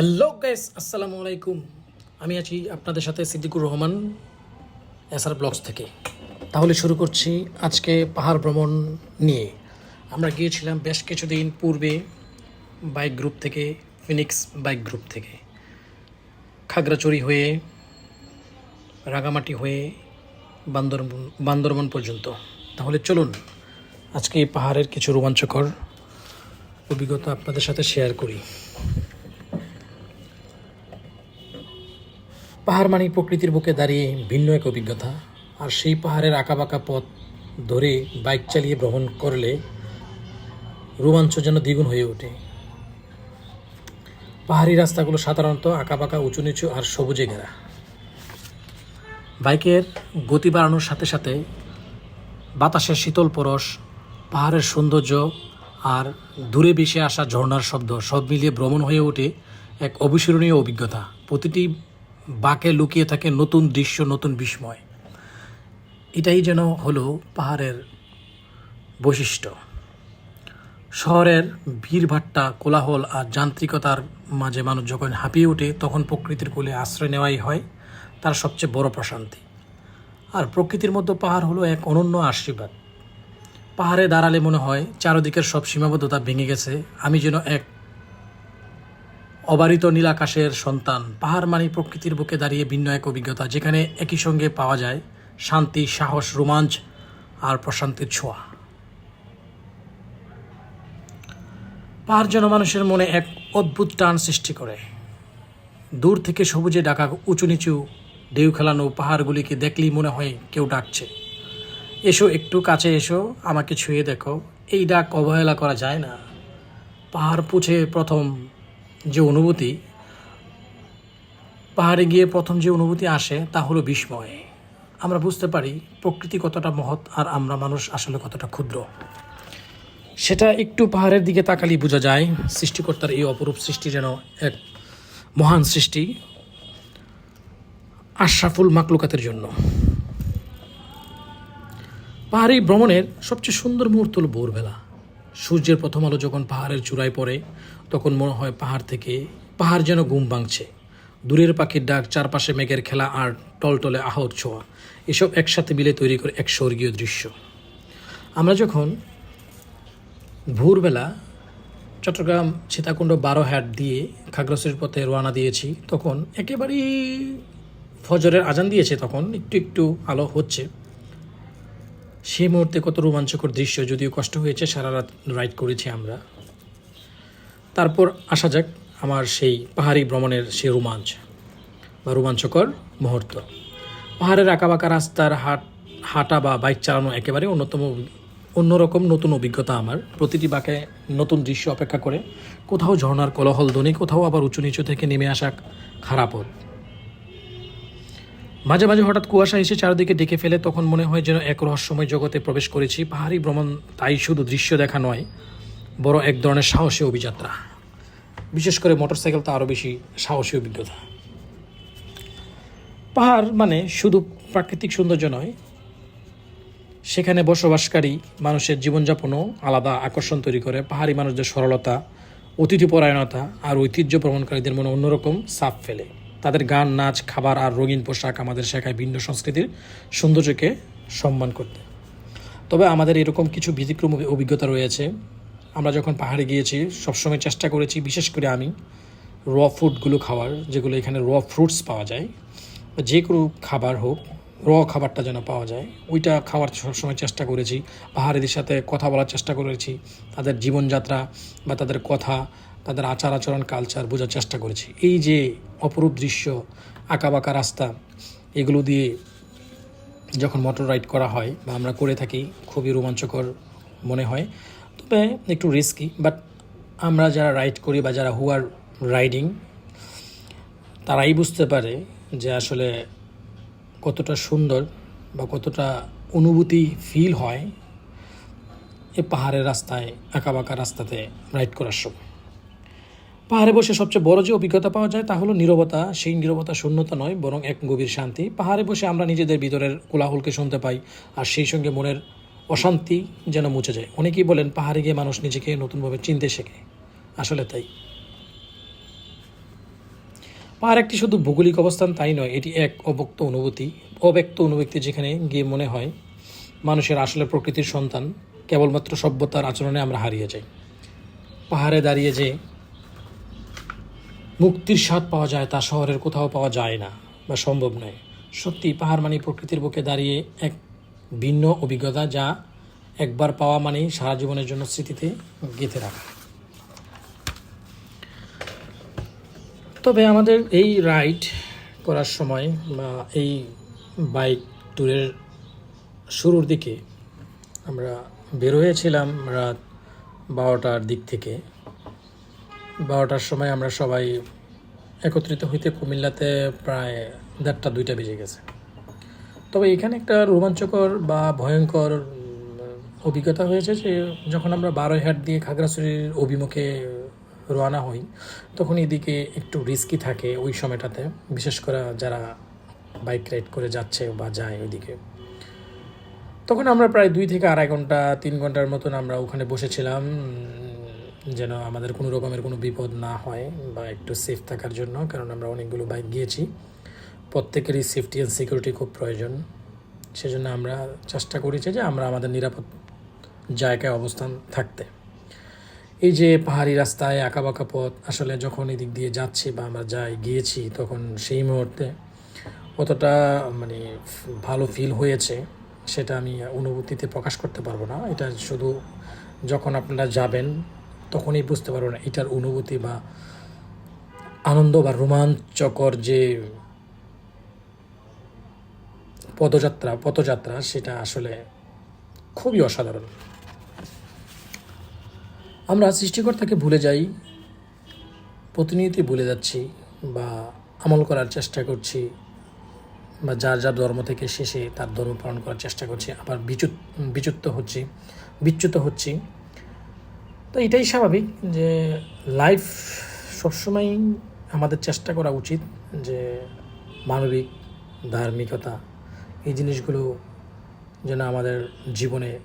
Hello guys আসসালামু আলাইকুম আমি আছি আপনাদের সাথে সিদ্দিকুর রহমান এসআর ব্লগস থেকে। তাহলে শুরু করছি আজকে পাহাড় ভ্রমণ নিয়ে। আমরা গিয়েছিলাম বেশ কিছুদিন পূর্বে বাইক গ্রুপ থেকে ফিনিক্স বাইক গ্রুপ থেকে। খাগড়াচড়ি হয়ে রাগামাটি হয়ে, বান্দরবন বান্দরবন পর্যন্ত। তাহলে চলুন আজকে এই পাহাড়ের কিছু রোমাঞ্চকর অভিজ্ঞতা আপনাদের সাথে শেয়ার করি। পাহাড় মানে প্রকৃতির বুকে দাঁড়িয়ে ভিন্ন এক অভিজ্ঞতা। আর সেই পাহাড়ের আঁকাবাঁকা পথ ধরে বাইক চালিয়ে ভ্রমণ করলে রোমাঞ্চ যেন দ্বিগুণ হয়ে ওঠে। পাহাড়ি রাস্তাগুলো সাধারণত আঁকাবাঁকা উঁচু নিচু আর সবুজে ঘেরা। বাইকের গতি বাড়ানোর সাথে সাথে বাতাসের শীতল পরশ, পাহাড়ের সৌন্দর্য আর দূরে ভেসে আসা ঝর্ণার শব্দ সব মিলিয়ে ভ্রমণ হয়ে ওঠে এক অবিস্মরণীয় অভিজ্ঞতা। প্রতিটি বাঁকে লুকিয়ে থাকে নতুন দৃশ্য, নতুন বিস্ময়। এটাই যেন হলো পাহাড়ের বৈশিষ্ট্য। শহরের ভিড়ভাট্টা, কোলাহল আর যান্ত্রিকতার মাঝে মানুষ যখন হাঁপিয়ে ওঠে, তখন প্রকৃতির কোলে আশ্রয় নেওয়াই হয় তার সবচেয়ে বড় প্রশান্তি। আর প্রকৃতির মধ্যে পাহাড় হলো এক অনন্য আশীর্বাদ। পাহাড়ে দাঁড়ালে মনে হয় চারদিকের সব সীমাবদ্ধতা ভেঙে গেছে। আমি যেন এক অবারিত নীলাকাশের সন্তান পাহাড় মানে প্রকৃতির বুকে দাঁড়িয়ে ভিন্ন এক অভিজ্ঞতা, যেখানে একই সঙ্গে পাওয়া যায় শান্তি, সাহস, রোমাঞ্চ আর প্রশান্তির ছোঁয়া। পাহাড় যেন মানুষের মনে এক অদ্ভুত টান সৃষ্টি করে। দূর থেকে সবুজে ডাকা উঁচু নিচু ঢেউ খেলানো পাহাড়গুলিকে দেখলেই মনে হয় কেউ ডাকছে। এসো, একটু কাছে এসো, আমাকে ছুঁয়ে দেখো। এই ডাক অবহেলা করা যায় না। পাহাড় পুছে প্রথম যে অনুভূতি, পাহাড়ে গিয়ে প্রথম যে অনুভূতি আসে তা হলো বিস্ময়। আমরা বুঝতে পারি প্রকৃতি কতটা মহৎ আর আমরা মানুষ আসলে কতটা ক্ষুদ্র। সেটা একটু পাহাড়ের দিকে তাকালেই বোঝা যায় সৃষ্টিকর্তার এই অপরূপ সৃষ্টি যেন এক মহান সৃষ্টি আশরাফুল মাকলুকাতের জন্য। পাহাড়ি ভ্রমণের সবচেয়ে সুন্দর মুহূর্ত হলো ভোরবেলা। সূর্যের প্রথম আলো যখন পাহাড়ের চূড়ায় পড়ে, তখন মনে হয় পাহাড় থেকে পাহাড় যেন ঘুম ভাঙছে। দূরের পাখির ডাক, চারপাশে মেঘের খেলা আর টলটলে আহত ছোঁয়া, এসব একসাথে মিলে তৈরি করে এক স্বর্গীয় দৃশ্য। আমরা যখন ভোরবেলা চট্টগ্রাম সীতাকুণ্ড বারো হ্যাট দিয়ে খাগড়াছড়ির পথে রওনা দিয়েছি, তখন একেবারেই ফজরের আজান দিয়েছে, তখন একটু একটু আলো হচ্ছে। সেই মুহূর্তে কত রোমাঞ্চকর দৃশ্য, যদিও কষ্ট হয়েছে, সারা রাত রাইড করেছি আমরা। তারপর আসা যাক আমার সেই পাহাড়ি ভ্রমণের সেই রোমাঞ্চ বা রোমাঞ্চকর মুহূর্ত। পাহাড়ের আঁকাবাঁকা রাস্তার হাট, হাঁটা বা বাইক চালানো একেবারে অন্যতম, অন্যরকম নতুন অভিজ্ঞতা আমার। প্রতিটি বাঁকে নতুন দৃশ্য অপেক্ষা করে। কোথাও ঝর্নার কলহল ধ্বনি, কোথাও আবার উঁচু নিচু থেকে নেমে আসা খারাপত মাঝে মাঝে হঠাৎ কুয়াশা এসে চারদিকে ডেকে ফেলে, তখন মনে হয় যেন এক রহস্যময় জগতে প্রবেশ করেছি। পাহাড়ি ভ্রমণ তাই শুধু দৃশ্য দেখা নয়, বড় এক ধরনের সাহসী অভিযাত্রা। বিশেষ করে মোটরসাইকেল তো আরও বেশি সাহসী অভিজ্ঞতা। পাহাড় মানে শুধু প্রাকৃতিক সৌন্দর্য নয়, সেখানে বসবাসকারী মানুষের জীবনযাপনও আলাদা আকর্ষণ তৈরি করে। পাহাড়ি মানুষদের সরলতা অতিথিপরায়ণতা আর ঐতিহ্য ভ্রমণকারীদের মনে অন্যরকম সাপ ফেলে। তাদের গান, নাচ, খাবার আর রঙিন পোশাক আমাদের শেখায় ভিন্ন সংস্কৃতির সৌন্দর্যকে সম্মান করতে। তবে আমাদের এরকম কিছু ব্যতিক্রম অভিজ্ঞতা রয়েছে। আমরা যখন পাহাড়ে গিয়েছি, সবসময় চেষ্টা করেছি, বিশেষ করে আমি র ফুডগুলো খাওয়ার, যেগুলো এখানে র ফ্রুটস পাওয়া যায়। যে কোনো খাবার হোক র খাবারটা যেন পাওয়া যায়, ওইটা খাওয়ার সবসময় চেষ্টা করেছি। পাহাড়িদের সাথে কথা বলার চেষ্টা করেছি। তাদের জীবনযাত্রা বা তাদের কথা তাদের আচার আচরণ কালচার বোঝার চেষ্টা করেছি। এই যে অপরূপ দৃশ্য, আঁকাবাঁকা রাস্তা, এগুলো দিয়ে যখন মোটর রাইড করা হয় বা আমরা করে থাকি, খুবই রোমাঞ্চকর মনে হয়। তবে একটু রিস্কি বাট আমরা যারা রাইড করি বা যারা হুয়ার রাইডিং তারাই বুঝতে পারে যে আসলে কতটা সুন্দর বা কতটা অনুভূতি ফিল হয় এ পাহাড়ের রাস্তায়, আঁকাবাঁকা রাস্তাতে রাইড করার সময়। পাহাড়ে বসে সবচেয়ে বড় যে অভিজ্ঞতা পাওয়া যায় তা হলো নীরবতা। সেই নীরবতা শূন্যতা নয়, বরং এক গভীর শান্তি। পাহাড়ে বসে আমরা নিজেদের ভিতরের কোলাহলকে শুনতে পাই, আর সেই সঙ্গে মনের অশান্তি যেন মুছে যায়। অনেকেই বলেন, পাহাড়ে গিয়ে মানুষ নিজেকে নতুনভাবে চিনতে শেখে। আসলে তাই। পাহাড় একটি শুধু ভৌগোলিক অবস্থান, তাই নয়, এটি এক অব্যক্ত অনুভূতি। অব্যক্ত অনুভূতি যেখানে গিয়ে মনে হয় মানুষের আসলে প্রকৃতির সন্তান, কেবলমাত্র সভ্যতার আচরণে আমরা হারিয়ে যাই। পাহাড়ে দাঁড়িয়ে যে মুক্তির স্বাদ পাওয়া যায়, তা শহরের কোথাও পাওয়া যায় না বা সম্ভব নয়। সত্যি, পাহাড় মানে প্রকৃতির বুকে দাঁড়িয়ে এক ভিন্ন অভিজ্ঞতা যা একবার পাওয়া মানেই সারা জীবনের জন্য স্মৃতিতে গেঁথে রাখা। তবে আমাদের এই রাইড করার সময় বা এই বাইক ট্যুরের শুরুর দিকে আমরা বের হয়েছিলাম রাত বারোটার দিক থেকে। বারোটার সময় আমরা সবাই একত্রিত হইতে কুমিল্লাতে প্রায় দেড়টা, দুইটা বেজে গেছে। তবে এখানে একটা রোমাঞ্চকর বা ভয়ঙ্কর অভিজ্ঞতা হয়েছে যে যখন আমরা বারোইহাট দিয়ে খাগড়াছড়ির অভিমুখে রওনা হই, তখন এদিকে একটু রিস্কি থাকে ওই সময়টাতে, বিশেষ করে যারা বাইক রাইড করে যাচ্ছে বা যায় ওইদিকে। তখন আমরা প্রায় দুই থেকে আড়াই ঘণ্টা, তিন ঘণ্টার মতন আমরা ওখানে বসেছিলাম যেন আমাদের কোনো রকমের কোনো বিপদ না হয় বা একটু সেফ থাকার জন্য, কারণ আমরা অনেকগুলো বাইক গিয়েছি। প্রত্যেকেরই সেফটি অ্যান্ড সিকিউরিটি খুব প্রয়োজন। সেজন্য আমরা চেষ্টা করেছি যে আমরা আমাদের নিরাপদ জায়গায় অবস্থান থাকতে। এই যে পাহাড়ি রাস্তায় আঁকা বাঁকা পথ, আসলে যখন এদিক দিয়ে যাচ্ছি বা আমরা যাই গিয়েছি, তখন সেই মুহূর্তে অতটা মানে ভালো ফিল হয়েছে। সেটা আমি অনুভূতিতে প্রকাশ করতে পারব না। এটা শুধু যখন আপনারা যাবেন তখনই বুঝতে পারবেন এটার অনুভূতি বা আনন্দ বা রোমাঞ্চকর যে পদযাত্রা, পথযাত্রা, সেটা আসলে খুবই অসাধারণ। আমরা সৃষ্টিকর্তাকে ভুলে যাই, প্রতিনিয়তই ভুলে যাচ্ছি বা আমল করার চেষ্টা করছি বা যার যার ধর্ম থেকে শেষে তার ধর্ম পালন করার চেষ্টা করছি, আবার বিচ্যুত বিচ্যুত হচ্ছি বিচ্যুত হচ্ছি। তো এটাই স্বাভাবিক যে লাইফ সবসময় আমাদের চেষ্টা করা উচিত যে মানবিক, ধার্মিকতা এই জিনিসগুলো যেন আমাদের জীবনে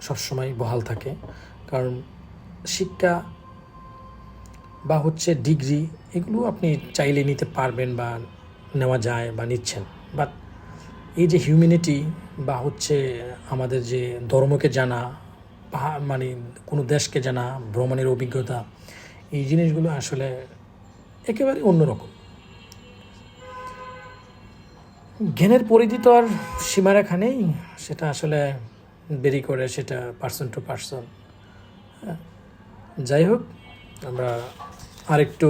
সবসময় বহাল থাকে। কারণ শিক্ষা বা হচ্ছে ডিগ্রি এগুলো আপনি চাইলে নিতে পারবেন বা নেওয়া যায় বা নিচ্ছেন। বাট এই যে হিউম্যানিটি বা হচ্ছে আমাদের যে ধর্মকে জানা মানে কোনো দেশকে জানা ভ্রমণের অভিজ্ঞতা, এই জিনিসগুলো আসলে একেবারে অন্যরকম। জ্ঞানের পরিধি তো আর সীমারেখা নেই, সেটা আসলে বেরি করে সেটা পার্সন টু পার্সন যাই হোক, আমরা আরেকটু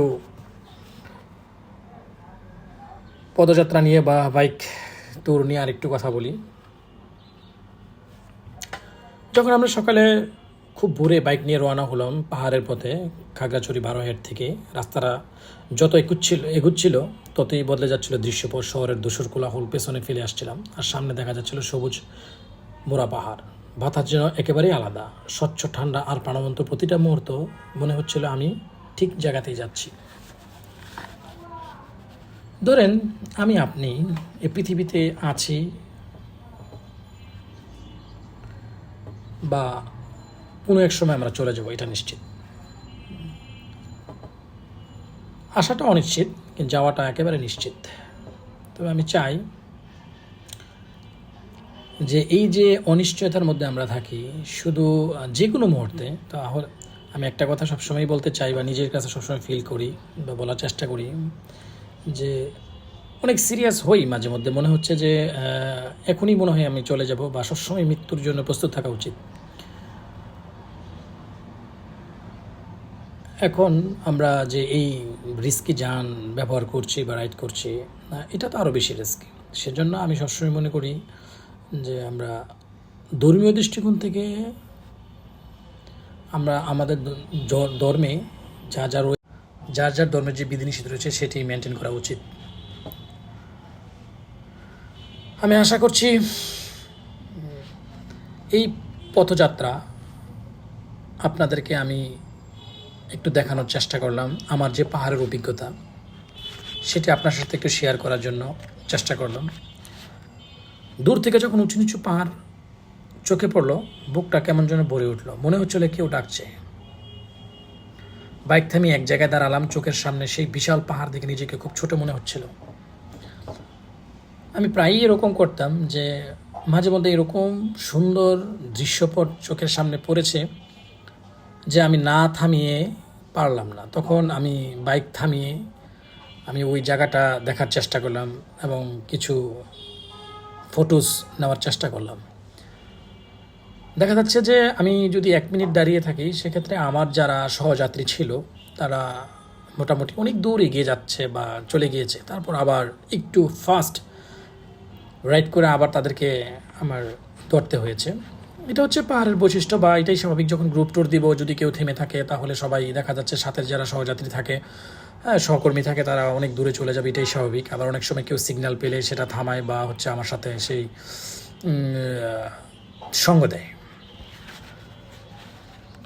পদযাত্রা নিয়ে বা বাইক ট্যুর নিয়ে আরেকটু কথা বলি। যখন আমরা সকালে খুব ভোরে বাইক নিয়ে রওনা হলাম পাহাড়ের পথে, খাগড়াছড়ি বারোহেড থেকে, রাস্তাটা যত এগুচ্ছিল এগুচ্ছিল, ততই বদলে যাচ্ছিল দৃশ্যপট শহরের দূষর কোলাহল পেছনে ফেলে আসছিলাম। আর সামনে দেখা যাচ্ছিল সবুজ মোরা পাহাড়। বাতাস যেন একেবারেই আলাদা। স্বচ্ছ, ঠান্ডা আর প্রাণবন্ত প্রতিটা মুহূর্ত মনে হচ্ছিল আমি ঠিক জায়গাতেই যাচ্ছি। ধরেন আমি আপনি এ পৃথিবীতে আছি বা কোনো এক সময় আমরা চলে যাব, এটা নিশ্চিত। আসাটা অনিশ্চিত, কিন্তু যাওয়াটা একেবারে নিশ্চিত। তবে আমি চাই যে এই যে অনিশ্চয়তার মধ্যে আমরা থাকি, শুধু যে কোনো মুহূর্তে, তাহলে আমি একটা কথা সবসময় বলতে চাই বা নিজের কাছে সবসময় ফিল করি বা বলার চেষ্টা করি যে অনেক সিরিয়াস হই মাঝে মধ্যে। মনে হচ্ছে যে এখনই মনে হয় আমি চলে যাব বা সবসময় মৃত্যুর জন্য প্রস্তুত থাকা উচিত। এখন আমরা যে এই রিস্কি যান ব্যবহার করছি বা রাইড করছি, এটা তো আরও বেশি রিস্কি। সেজন্য আমি সবসময় মনে করি যে আমরা ধর্মীয় দৃষ্টিকোণ থেকে আমরা আমাদের ধর্মে যা যা রয়ে- যার যার ধর্মের যে বিধিনিষেধ রয়েছে সেটি মেনটেন করা উচিত। আমি আশা করছি এই পথযাত্রা আপনাদেরকে আমি একটু দেখানোর চেষ্টা করলাম আমার যে পাহাড়ের অভিজ্ঞতা, সেটি আপনার সাথে একটু শেয়ার করার জন্য চেষ্টা করলাম। দূর থেকে যখন উঁচু নিচু পাহাড় চোখে পড়ল, বুকটা কেমন যেন ভরে উঠল। মনে হচ্ছিল কেউ ডাকছে। বাইক থামিয়ে এক জায়গায় দাঁড়ালাম, চোখের সামনে সেই বিশাল পাহাড় দেখে নিজেকে খুব ছোট মনে হচ্ছিল। আমি প্রায়ই এরকম করতাম যে, মাঝে মধ্যে এরকম সুন্দর দৃশ্যপট চোখের সামনে পড়েছে যে, আমি না থামিয়ে পারলাম না। তখন আমি বাইক থামিয়ে আমি ওই জায়গাটা দেখার চেষ্টা করলাম এবং কিছু ফটোস নেওয়ার চেষ্টা করলাম। দেখা যাচ্ছে যে আমি যদি এক মিনিট দাঁড়িয়ে থাকি, সেক্ষেত্রে আমার যারা সহযাত্রী ছিল, তারা মোটামুটি অনেক দূর এগিয়ে যাচ্ছে বা চলে গিয়েছে। তারপর আবার একটু ফাস্ট রাইড করে আবার তাদেরকে আমার ধরতে হয়েছে। এটা হচ্ছে পাহাড়ের বৈশিষ্ট্য বা এটাই স্বাভাবিক, যখন গ্রুপ ট্যুর দিব, যদি কেউ থেমে থাকে, তাহলে সবাই দেখা যাচ্ছে সাথে যারা সহযাত্রী থাকে হ্যাঁ সহকর্মী থাকে, তারা অনেক দূরে চলে যাবে, এটাই স্বাভাবিক। আবার অনেক সময় কেউ সিগন্যাল পেলে সেটা থামায় বা হচ্ছে আমার সাথে সেই সঙ্গ দেয়।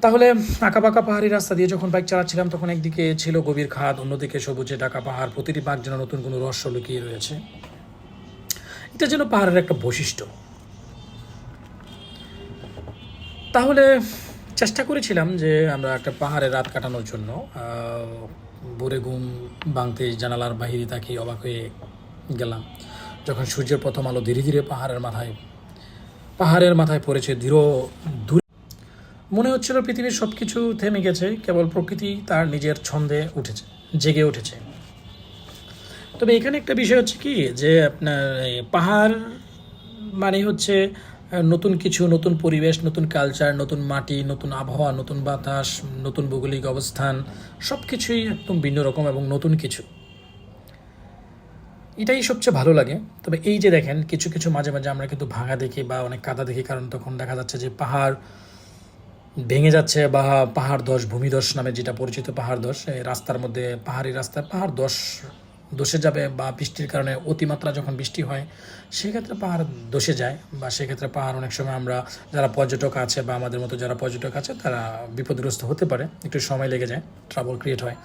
তাহলে আঁকা আঁকাবাঁকা পাহাড়ি রাস্তা দিয়ে যখন বাইক চালাচ্ছিলাম, তখন একদিকে ছিল গভীর খাদ, অন্যদিকে সবুজে ঢাকা পাহাড়, প্রতিটি বাঘ যেন নতুন কোনো রহস্য লুকিয়ে রয়েছে। এটা যেন পাহাড়ের একটা বৈশিষ্ট্য। তাহলে চেষ্টা করেছিলাম যে আমরা একটা পাহাড়ে রাত কাটানোর জন্য ভোরে ঘুম ভাঙতে জানালার বাহিরে তাকিয়ে অবাক হয়ে গেলাম। যখন সূর্যের প্রথম আলো ধীরে ধীরে পাহাড়ের মাথায় পাহাড়ের মাথায় পড়েছে ধীর দূরে মনে হচ্ছিল পৃথিবীর সব কিছু থেমে গেছে, কেবল প্রকৃতি তার নিজের ছন্দে উঠেছে, জেগে উঠেছে। তবে এখানে একটা বিষয় হচ্ছে কি, যে আপনার পাহাড় মানে হচ্ছে নতুন কিছু, নতুন পরিবেশ, নতুন কালচার নতুন মাটি, নতুন আবহাওয়া, নতুন বাতাস, নতুন ভৌগোলিক অবস্থান সব কিছুই একদম ভিন্ন রকম এবং নতুন কিছু। এটাই সবচেয়ে ভালো লাগে। তবে এই যে দেখেন, কিছু কিছু মাঝে মাঝে আমরা কিন্তু ভাঙা দেখি বা অনেক কাদা দেখি, কারণ তখন দেখা যাচ্ছে যে পাহাড় ভেঙে যাচ্ছে বা পাহাড় ধস ভূমিধস নামে যেটা পরিচিত পাহাড় এই রাস্তার মধ্যে, পাহাড়ি রাস্তায় পাহাড় ধস ধসে যাবে বা বৃষ্টির কারণে অতিমাত্রা যখন বৃষ্টি হয়, সেক্ষেত্রে পাহাড় ধসে যায় বা সেক্ষেত্রে পাহাড় অনেক সময় আমরা যারা পর্যটক আছে বা আমাদের মতো যারা পর্যটক আছে, তারা বিপদগ্রস্ত হতে পারে, একটু সময় লেগে যায় ট্রাবল ক্রিয়েট হয়।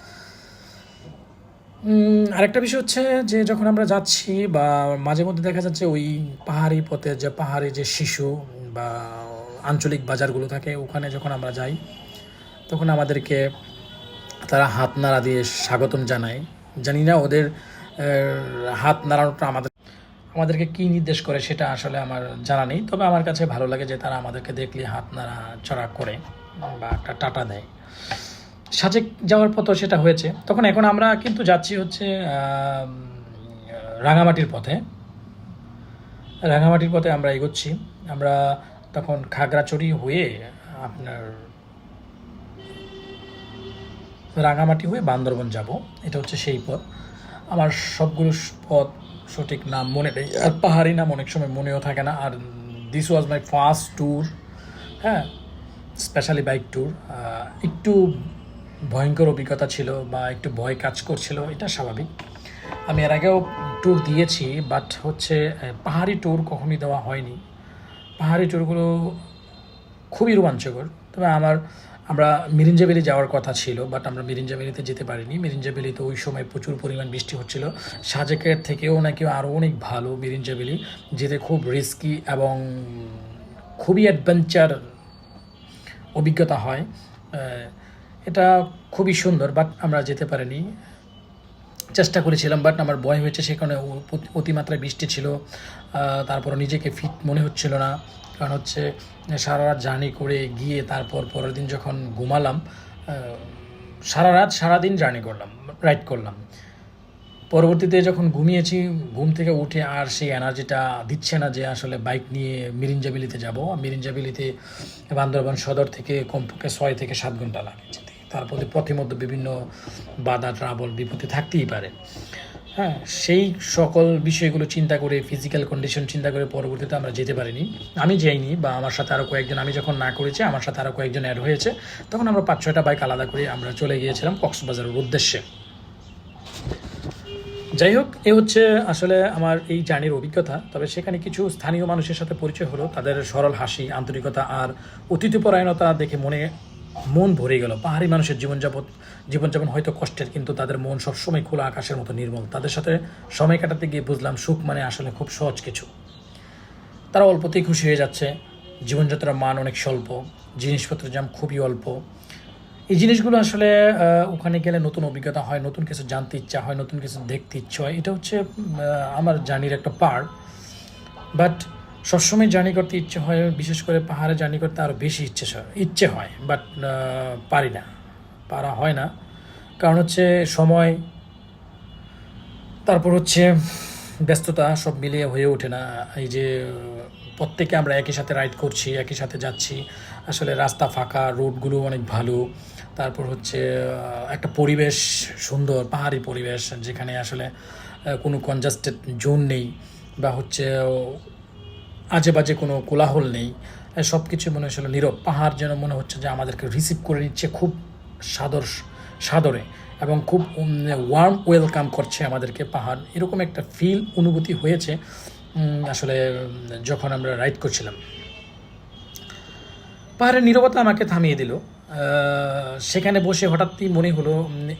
আরেকটা বিষয় হচ্ছে যে যখন আমরা যাচ্ছি বা মাঝে মধ্যে দেখা যাচ্ছে ওই পাহাড়ি পথে যে পাহাড়ি যে শিশু বা আঞ্চলিক বাজারগুলো থাকে, ওখানে যখন আমরা যাই, তখন আমাদেরকে তারা হাত নাড়া দিয়ে স্বাগতম জানায়। জানি না, ওদের হাত নাড়ানোটা আমাদের আমাদেরকে কি নির্দেশ করে সেটা আসলে আমার জানা নেই। তবে আমার কাছে ভালো লাগে যে তারা আমাদেরকে দেখলে হাত নাড়া চড়া করে বা একটা টাটা দেয়। সাজেক যাওয়ার পথও সেটা হয়েছে। তখন এখন আমরা কিন্তু যাচ্ছি হচ্ছে রাঙামাটির পথে। রাঙামাটির পথে আমরা এগোচ্ছি। আমরা তখন খাগড়াচড়ি হয়ে আপনার রাঙামাটি হয়ে বান্দরবন যাব, এটা হচ্ছে সেই পথ। আমার সবগুলো পথ সঠিক নাম মনে নেই, আর পাহাড়ি নাম অনেক সময় মনেও থাকে না, আর this was my first tour হ্যাঁ স্পেশালি বাইক ট্যুর একটু ভয়ঙ্কর অভিজ্ঞতা ছিল বা একটু ভয় কাজ করছিল, এটা স্বাভাবিক। আমি এর আগেও ট্যুর দিয়েছি বাট হচ্ছে পাহাড়ি ট্যুর কখনই দেওয়া হয়নি। পাহাড়ি ট্যুরগুলো খুবই রোমাঞ্চকর, তবে আমার আমরা মিরিঞ্জাবেলি যাওয়ার কথা ছিল বাট আমরা মিরিঞ্জাবেলিতে যেতে পারিনি। মিরিঞ্জাবেলিতে ওই সময় প্রচুর পরিমাণ বৃষ্টি হচ্ছিল। সাজেকের থেকেও নাকি আরও অনেক ভালো মিরিঞ্জাবেলি, যেতে খুব রিস্কি এবং খুবই অ্যাডভেঞ্চার অভিজ্ঞতা হয়। এটা খুবই সুন্দর বাট আমরা যেতে পারিনি। চেষ্টা করেছিলাম বাট আমার ভয় হয়েছে সেখানে অতিমাত্রায় বৃষ্টি ছিল। তারপর নিজেকে ফিট মনে হচ্ছিল না। কারণ হচ্ছে, সারা রাত জার্নি করে গিয়ে তারপর পরের দিন যখন ঘুমালাম সারা রাত সারাদিন জার্নি করলাম রাইড করলাম। পরবর্তীতে যখন ঘুমিয়েছি, ঘুম থেকে উঠে আর সেই এনার্জিটা দিচ্ছে না যে আসলে বাইক নিয়ে মিরিঞ্জাবিলিতে যাব। মিরিঞ্জাবিলিতে বান্দরবান সদর থেকে কমপক্ষে ছয় থেকে সাত ঘণ্টা লাগে যেতে। তারপরে পথে মধ্যে বিভিন্ন বাধা ট্রাবল বিপত্তি থাকতেই পারে। হ্যাঁ সেই সকল বিষয়গুলো চিন্তা করে ফিজিক্যাল কন্ডিশন চিন্তা করে পরবর্তীতে আমরা যেতে পারিনি। আমি যাইনি বা আমার সাথে আরও কয়েকজন, আমি যখন না করেছি, আমার সাথে আরও কয়েকজন অ্যাড হয়েছে, তখন আমরা পাঁচ ছয়টা বাইক আলাদা করে আমরা চলে গিয়েছিলাম কক্সবাজারের উদ্দেশ্যে। যাই হোক, এ হচ্ছে আসলে আমার এই জার্নির অভিজ্ঞতা। তবে সেখানে কিছু স্থানীয় মানুষের সাথে পরিচয় হলো। তাদের সরল হাসি, আন্তরিকতা আর অতিথিপরায়ণতা দেখে মনে মন ভরে গেল। পাহাড়ি মানুষের জীবনযাপন জীবনযাপন হয়তো কষ্টের, কিন্তু তাদের মন সবসময় খোলা আকাশের মতো নির্মল। তাদের সাথে সময় কাটাতে গিয়ে বুঝলাম সুখ মানে আসলে খুব সহজ কিছু। তারা অল্পতেই খুশি হয়ে যাচ্ছে। জীবনযাত্রার মান অনেক স্বল্প। জিনিসপত্রের দাম খুবই অল্প। এই জিনিসগুলো আসলে ওখানে গেলে নতুন অভিজ্ঞতা হয়, নতুন কিছু জানতে ইচ্ছা হয়, নতুন কিছু দেখতে ইচ্ছা হয়। এটা হচ্ছে আমার জার্নির একটা পার্ট। বাট সবসময় জার্নি করতে ইচ্ছে হয়, বিশেষ করে পাহাড়ে জার্নি করতে আরও বেশি ইচ্ছে ইচ্ছে হয় বাট পারি না। পারা হয় না। কারণ হচ্ছে সময়, তারপর হচ্ছে ব্যস্ততা সব মিলিয়ে হয়ে ওঠে না। এই যে, প্রত্যেকে আমরা একই সাথে রাইড করছি, একই সাথে যাচ্ছি। আসলে রাস্তা ফাঁকা রোডগুলো অনেক ভালো। তারপর হচ্ছে একটা পরিবেশ সুন্দর, পাহাড়ি পরিবেশ, যেখানে আসলে কোনো কনজাস্টেড জোন নেই। বা হচ্ছে আজে বাজে কোনো কোলাহল নেই। সব কিছু মনে হচ্ছিল নীরব। পাহাড় যেন মনে হচ্ছে যে আমাদেরকে রিসিভ করে নিচ্ছে খুব সাদর, সাদরে এবং খুব ওয়ার্ম ওয়েলকাম করছে আমাদেরকে পাহাড়। এরকম একটা ফিল অনুভূতি হয়েছে আসলে যখন আমরা রাইড করছিলাম। পাহাড়ের নীরবতা আমাকে থামিয়ে দিল। সেখানে বসে হঠাৎই মনে হলো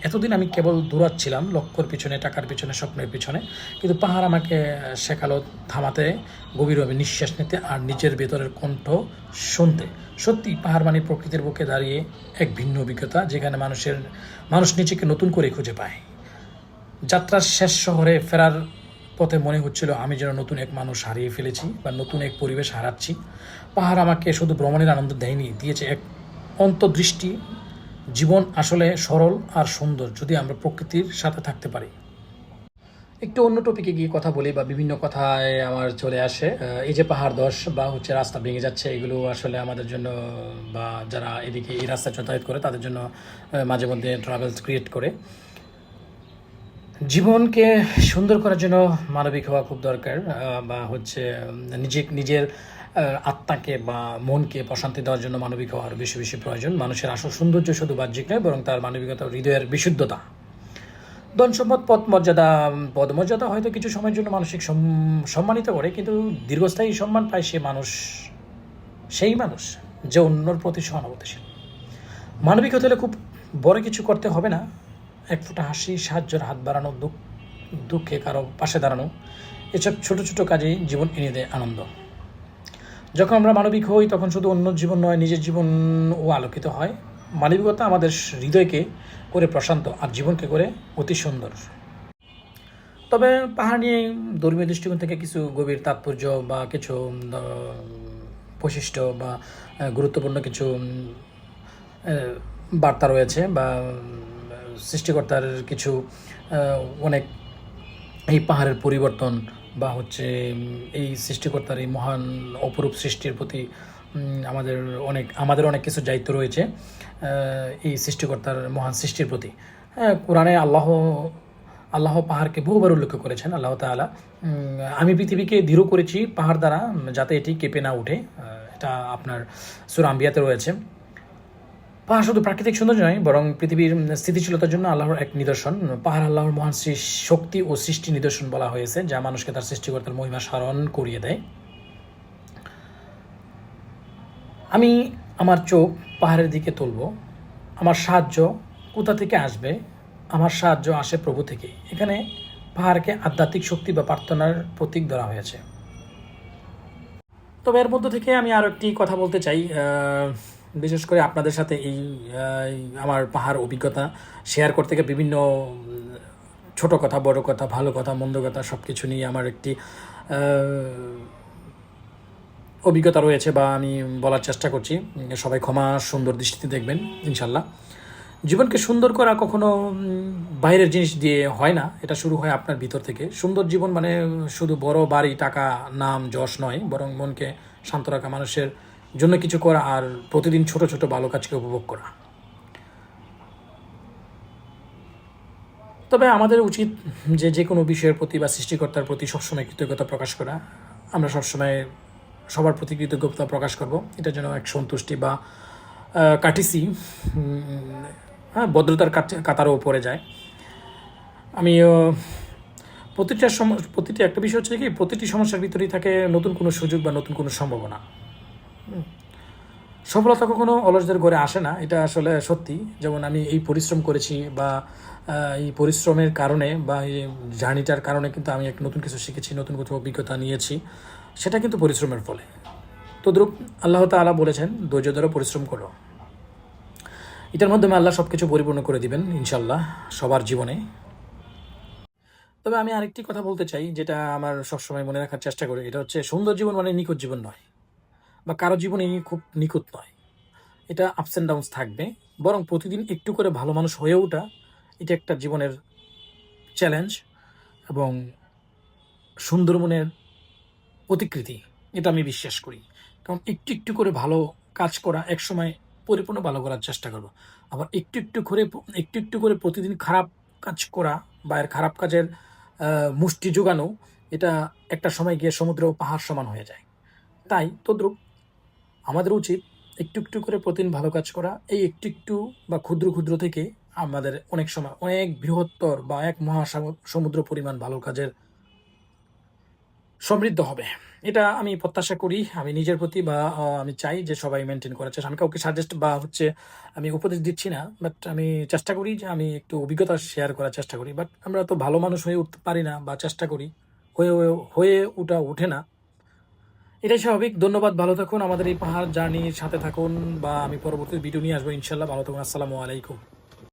এতদিন আমি কেবল দৌড়াচ্ছিলাম, লক্ষ্যর পিছনে, টাকার পিছনে, স্বপ্নের পিছনে, কিন্তু পাহাড় আমাকে শেখালো থামাতে গভীরভাবে নিঃশ্বাস নিতে আর নিজের ভেতরের কণ্ঠ শুনতে। সত্যি পাহাড় মানে প্রকৃতির বুকে দাঁড়িয়ে এক ভিন্ন অভিজ্ঞতা, যেখানে মানুষের, মানুষ নিজেকে নতুন করে খুঁজে পায়। যাত্রার শেষ শহরে ফেরার পথে মনে হচ্ছিল, আমি যেন নতুন এক মানুষ হারিয়ে ফেলেছি বা নতুন এক পরিবেশ হারাচ্ছি। পাহাড় আমাকে শুধু ভ্রমণের আনন্দ দেয়নি, দিয়েছে এক অন্তর্দৃষ্টি, জীবন আসলে সরল আর সুন্দর যদি আমরা প্রকৃতির সাথে থাকতে পারি। একটু অন্য টপিকে গিয়ে কথা বলি বা বিভিন্ন কথায় আমার চলে আসে। এই যে পাহাড় দশ বা হচ্ছে রাস্তা ভেঙে যাচ্ছে, এগুলো আসলে আমাদের জন্য বা যারা এদিকে এই রাস্তা যাতায়াত করে, তাদের জন্য মাঝে মধ্যে ট্রাভেলস ক্রিয়েট করে। জীবনকে সুন্দর করার জন্য মানবিক হওয়া খুব দরকার বা হচ্ছে নিজে, নিজের আত্মাকে বা মনকে প্রশান্তি দেওয়ার জন্য মানবিক হওয়ার বেশি বেশি প্রয়োজন। মানুষের আসল সৌন্দর্য শুধু বাহ্যিক নয়, বরং তার মানবিকতা হৃদয়ের বিশুদ্ধতা। ধন সম্পদ, পদ মর্যাদা পদ মর্যাদা হয়তো কিছু সময়ের জন্য মানসিক সম- সম্মানিত করে, কিন্তু দীর্ঘস্থায়ী সম্মান পায় সে মানুষ, সেই মানুষ যে অন্যর প্রতি সহানুভূতিশীল। মানবিক হতে হলে খুব বড় কিছু করতে হবে না। এক ফোঁটা হাসি, সাহায্যের হাত বাড়ানো, দুঃখ দুঃখে কারও পাশে দাঁড়ানো, এসব ছোট ছোট কাজেই জীবন এনে দেয় আনন্দ। যখন আমরা মানবিক হই, তখন শুধু অন্য জীবন নয়, নিজের জীবনও আলোকিত হয়। মানবিকতা আমাদের হৃদয়কে করে প্রশান্ত আর জীবনকে করে অতি সুন্দর। তবে পাহাড় নিয়ে ধর্মীয় দৃষ্টিকোণ থেকে কিছু গভীর তাৎপর্য বা কিছু বৈশিষ্ট্য বা গুরুত্বপূর্ণ কিছু বার্তা রয়েছে বা সৃষ্টিকর্তার কিছু অনেক এই পাহাড়ের পরিবর্তন বা হচ্ছে এই সৃষ্টিকর্তার এই মহান অপরূপ সৃষ্টির প্রতি আমাদের অনেক আমাদের অনেক কিছু দায়িত্ব রয়েছে এই সৃষ্টিকর্তার মহান সৃষ্টির প্রতি। হ্যাঁ কোরআনে আল্লাহ আল্লাহ পাহাড়কে বহুবার উল্লেখ করেছেন আল্লাহ উম, আমি পৃথিবীকে দৃঢ় করেছি পাহাড় দ্বারা যাতে এটি কেঁপে না আহ, এটা আপনার সুর আম্বিয়াতে রয়েছে। পাহাড় শুধু প্রাকৃতিক সৌন্দর্য নয়, বরং পৃথিবীর স্থিতিশীলতার জন্য আল্লাহর এক নিদর্শন, পাহাড় আল্লাহর মহান শক্তি ও সৃষ্টি নিদর্শন বলা হয়েছে, যা মানুষকে তার সৃষ্টিকর্তার মহিমা স্মরণ করিয়ে দেয়। আমি আমার চোখ পাহাড়ের দিকে তুলব, আমার সাহায্য কোথা থেকে আসবে? আমার সাহায্য আসে প্রভু থেকে। এখানে পাহাড়কে আধ্যাত্মিক শক্তি বা প্রার্থনার প্রতীক ধরা হয়েছে। তবে এর মধ্য থেকে আমি আরও একটি কথা বলতে চাই বিশেষ করে আপনাদের সাথে এই আমার পাহাড় অভিজ্ঞতা শেয়ার করতে গিয়ে বিভিন্ন ছোট কথা, বড় কথা, ভালো কথা, মন্দ কথা সব কিছু নিয়ে আমার একটি অভিজ্ঞতা রয়েছে বা আমি বলার চেষ্টা করছি। সবাই ক্ষমা সুন্দর দৃষ্টিতে দেখবেন, ইনশাল্লাহ। জীবনকে সুন্দর করা কখনো বাইরের জিনিস দিয়ে হয় না। এটা শুরু হয় আপনার ভিতর থেকে। সুন্দর জীবন মানে শুধু বড় বাড়ি, টাকা, নাম, যশ নয়, বরং মনকে শান্ত রাখা, মানুষের জন্য কিছু করা আর প্রতিদিন ছোট ছোট ভালো কাজকে উপভোগ করা। তবে আমাদের উচিত যে যে কোনো বিষয়ের প্রতি বা সৃষ্টিকর্তার প্রতি সবসময় কৃতজ্ঞতা প্রকাশ করা। আমরা সবসময় সবার প্রতি কৃতজ্ঞতা প্রকাশ করব। এটা যেন এক সন্তুষ্টি বা কাটিসি হ্যাঁ ভদ্রতার কাতারও পড়ে যায়। আমি প্রতিটা সম, প্রতিটি, একটা বিষয় হচ্ছে কি, প্রতিটি সমস্যার ভিতরেই থাকে নতুন কোনো সুযোগ বা নতুন কোনো সম্ভাবনা। সফলতা কখনো অলসদের ঘরে আসে না, এটা আসলে সত্যি। যেমন আমি এই পরিশ্রম করেছি বা এই পরিশ্রমের কারণে বা এই জার্নিটার কারণে কিন্তু আমি এক নতুন কিছু শিখেছি, নতুন কিছু অভিজ্ঞতা নিয়েছি। সেটা কিন্তু পরিশ্রমের ফলে। তদ্রূপ আল্লাহ তাআলা বলেছেন, ধৈর্য ধরো, পরিশ্রম করো। এটার মাধ্যমে আল্লাহ সব কিছু পরিপূর্ণ করে দিবেন ইনশাল্লাহ সবার জীবনে। তবে আমি আরেকটি কথা বলতে চাই, যেটা আমার সবসময় মনে রাখার চেষ্টা করি। এটা হচ্ছে, সুন্দর জীবন মানে নিখুঁত জীবন নয়। বা কারও জীবনে খুব নিখুঁত নয়। এটা আপস অ্যান্ড ডাউনস থাকবে। বরং প্রতিদিন একটু করে ভালো মানুষ হয়ে ওঠা, এটা একটা জীবনের চ্যালেঞ্জ এবং সুন্দরবনের প্রতিকৃতি এটা আমি বিশ্বাস করি। কারণ একটু একটু করে ভালো কাজ করা, একসময় পরিপূর্ণ ভালো করার চেষ্টা করব। আবার একটু একটু করে, একটু একটু করে প্রতিদিন খারাপ কাজ করা বা এর খারাপ কাজের মুষ্টি যোগানো এটা একটা সময় গিয়ে সমুদ্র পাহাড় সমান হয়ে যায়। তাই তদ্রুপ আমাদের উচিত একটু একটু করে প্রতিদিন ভালো কাজ করা। এই একটু একটু বা ক্ষুদ্র ক্ষুদ্র থেকে আমাদের অনেক সময় অনেক বৃহত্তর বা এক মহাসাগর সমুদ্র পরিমাণ ভালো কাজের সমৃদ্ধ হবে। এটা আমি প্রত্যাশা করি। আমি নিজের প্রতি বা আমি চাই যে সবাই মেনটেন করার চেষ্টা। আমি কাউকে সাজেস্ট বা হচ্ছে আমি উপদেশ দিচ্ছি না বাট আমি চেষ্টা করি যে আমি একটু অভিজ্ঞতা শেয়ার করার চেষ্টা করি। বাট আমরা তো ভালো মানুষ হয়ে উঠতে পারি না বা চেষ্টা করি। হয়ে, হয়ে- হয়ে ওটা ওঠে না। এটাই স্বাভাবিক। ধন্যবাদ, ভালো থাকুন। আমাদের এই পাহাড় জার্নির সাথে থাকুন বা আমি পরবর্তী ভিডিও নিয়ে আসব, ইনশাল্লাহ। ভালো থাকুন, আসসালামু আলাইকুম।